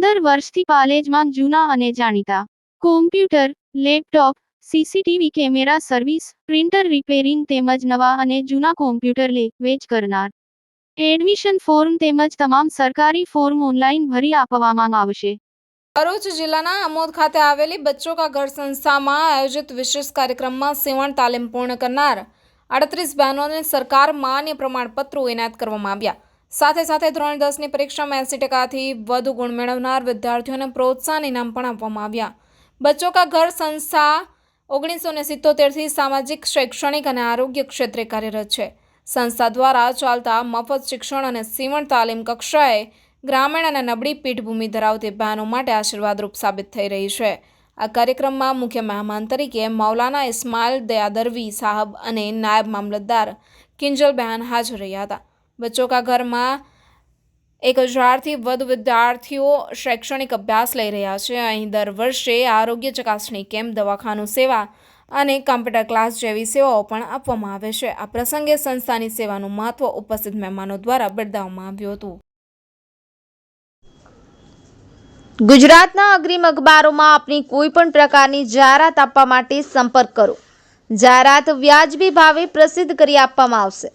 વર્ષથી પાલેજમાં જૂના અને જાણીતા. Computer laptop CCTV camera service printer repairing તેમજ નવા અને જૂના કોમ્પ્યુટર લે, વેચ કરનાર. એડમિશન ફોર્મ તેમજ તમામ સરકારી ફોર્મ ઓનલાઈન ભરી આપવામાં આવશે. ભરૂચ જિલ્લાના આમોદ ખાતે આવેલી બચ્ચો કા ઘર સંસ્થામાં આયોજિત વિશેષ કાર્યક્રમમાં સેવણ તાલીમ પૂર્ણ કરનાર અડત્રીસ બહેનોને સરકાર માન્ય પ્રમાણપત્રો એનાયત કરવામાં આવ્યા. સાથે સાથે ધોરણ દસની પરીક્ષામાં એંસી ટકાથી વધુ ગુણ મેળવનાર વિદ્યાર્થીઓને પ્રોત્સાહન ઇનામ પણ આપવામાં આવ્યા. બચ્ચો કા ઘર સંસ્થા ઓગણીસો ને સિત્તોતેરથી સામાજિક, શૈક્ષણિક અને આરોગ્ય ક્ષેત્રે કાર્યરત છે. સંસ્થા દ્વારા ચાલતા મફત શિક્ષણ અને સીવણ તાલીમ કક્ષાએ ગ્રામીણ અને નબળી પીઠભૂમિ ધરાવતી બહેનો માટે આશીર્વાદરૂપ સાબિત થઈ રહી છે. આ કાર્યક્રમમાં મુખ્ય મહેમાન તરીકે મૌલાના ઇસ્માઇલ દયાદરવી સાહબ અને નાયબ મામલતદાર કિંજલબહેન હાજર રહ્યા હતા. બચ્ચો કા ઘરમાં એક હજારથી વધુ વિદ્યાર્થીઓ શૈક્ષણિક અભ્યાસ લઈ રહ્યા છે. અહીં દર વર્ષે આરોગ્ય ચકાસણી કેમ્પ, દવાખાનું સેવા અને કમ્પ્યુટર ક્લાસ જેવી સેવાઓ પણ આપવામાં આવે છે. આ પ્રસંગે સંસ્થાની સેવાનું મહત્વ ઉપસ્થિત મહેમાનો દ્વારા બિરદાવવામાં આવ્યું હતું. ગુજરાતના અગ્રીમ અખબારોમાં આપની કોઈ પણ પ્રકારની જાહેરાત આપવા માટે સંપર્ક કરો. જાહેરાત વ્યાજબી ભાવે પ્રસિદ્ધ કરી આપવામાં આવશે.